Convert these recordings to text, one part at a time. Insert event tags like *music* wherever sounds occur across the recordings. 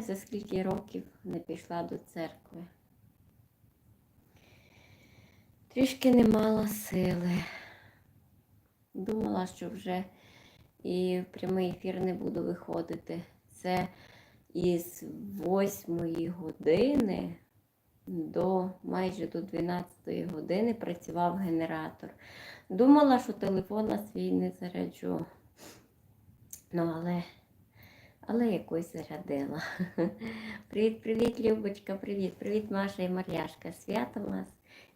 за скільки років не пішла до церкви. Трішки не мала сили. Думала, що вже і в прямий ефір не буду виходити. Це із 8 години до майже до 12 години працював генератор. Думала, що телефон на свій не заряджу. Ну, але, але якось зарядила. *laughs* Привіт, привіт, Любочка, привіт, привіт, Маша і Мар'яшка. Свято вас.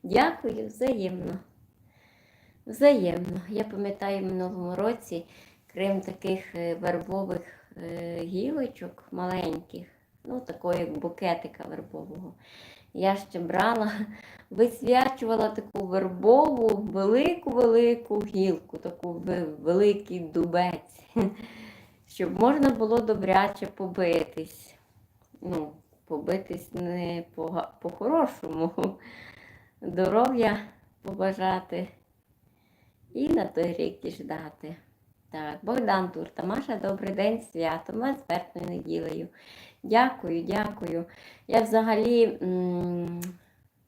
Дякую, взаємно. Взаємно. Я пам'ятаю в минулому році, крім таких е, вербових е, гілочок маленьких, ну такого як букетика вербового, я ще брала, *laughs* висвячувала таку вербову, велику-велику гілку, таку великий дубець, *laughs* щоб можна було добряче побитись. Ну, побитись не по- по-хорошому, *laughs* здоров'я побажати і на той рік діждати. Так, Богдан Турта, Маша, добрий день, святом вас вертною неділею. Дякую, дякую. Я взагалі,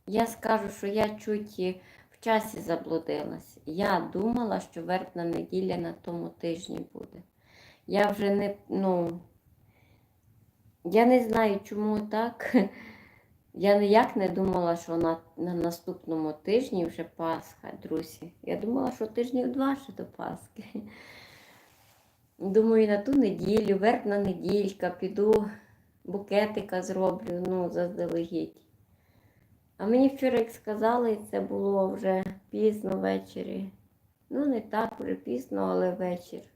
я скажу, що я чуть в часі заблудилась. Я думала, що вертна неділя на тому тижні буде. Я вже не, ну, я не знаю, чому так. *laughs* Я ніяк не думала, що на, на наступному тижні вже Пасха, друзі. Я думала, що тижнів два ще до Пасхи. *laughs* Думаю, на ту неділю, вертна неділька, піду букетика зроблю, ну, заздалегідь. А мені вчора, як сказали, це було вже пізно ввечері. Ну, не так вже пізно, але вечір.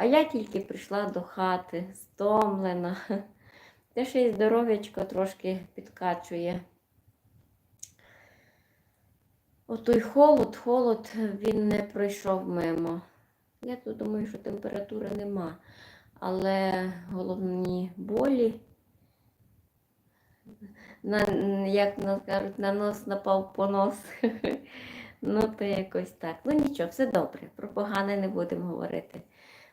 А я тільки прийшла до хати, стомлена. *laughs* Те ще й здоров'ячко трошки підкачує. Отой холод, холод, він не пройшов мимо. Я тут думаю, що температури нема. Але головні болі, на, як нас кажуть, на нос напав понос. *laughs* Ну, то якось так. Ну нічого, все добре. Про погане не будемо говорити.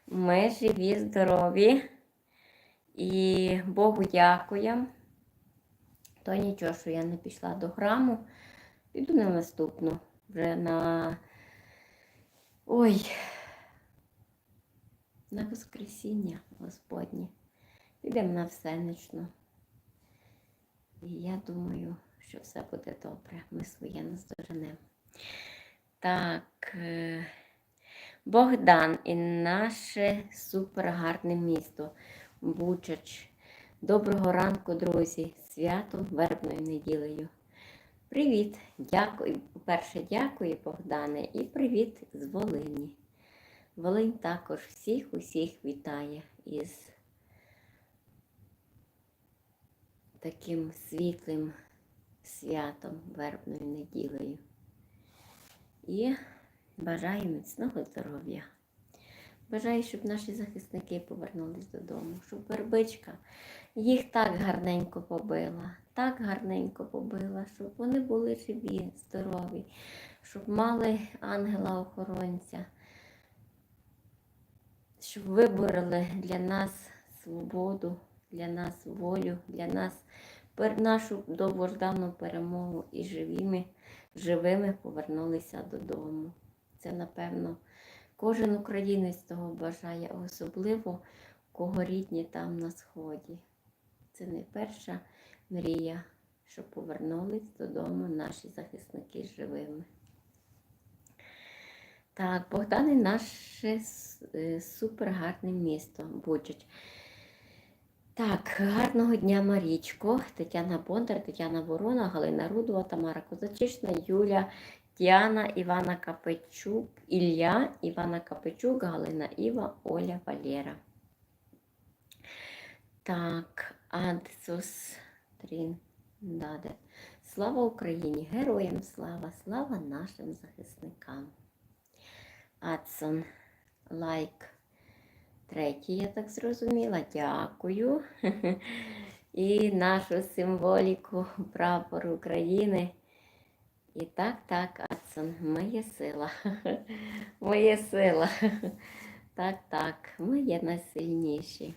Ми живі, здорові. І Богу дякуємо. То нічого, що я не пішла до храму. Піду на наступну. Вже на. Ой. На Воскресіння Господнє. Підемо на всеничну. І я думаю, що все буде добре. Ми своє наздоженемо. Так. Богдан і наше супергарне місто. Бучач. Доброго ранку, друзі! Свято вербною неділею. Привіт! Дякую. По-перше, дякую, Богдане, і привіт з Волині. Волинь також всіх усіх вітає із таким світлим святом вербною неділею. І бажаю міцного здоров'я. Бажаю, щоб наші захисники повернулись додому, щоб вербичка їх так гарненько побила, так гарненько побила, щоб вони були живі, здорові, щоб мали ангела-охоронця, щоб вибороли для нас свободу, для нас волю, для нас нашу довгождану перемогу і живими, живими повернулися додому. Це, напевно, Кожен українець того бажає, особливо кого рідні там на сході. Це найперша мрія, щоб повернулись додому наші захисники живими. Так, Богдан і наше е, супергарне місто Бучач. Так, гарного дня, Марічко, Тетяна Бондар, Тетяна Ворона, Галина Рудова, Тамара Козачишна, Юля Діана, Івана Капичук, Ілля, Івана Капичук, Галина Іва, Оля Валєра. Так, Адсус Тріндаде. Слава Україні! Героям слава! Слава нашим захисникам. Адсон лайк. Третій, я так зрозуміла. Дякую. *laughs* І нашу символіку прапору України. І так, так, Адсон, моя сила. *laughs* Моя сила. *laughs* Так, так, ми є найсильніші.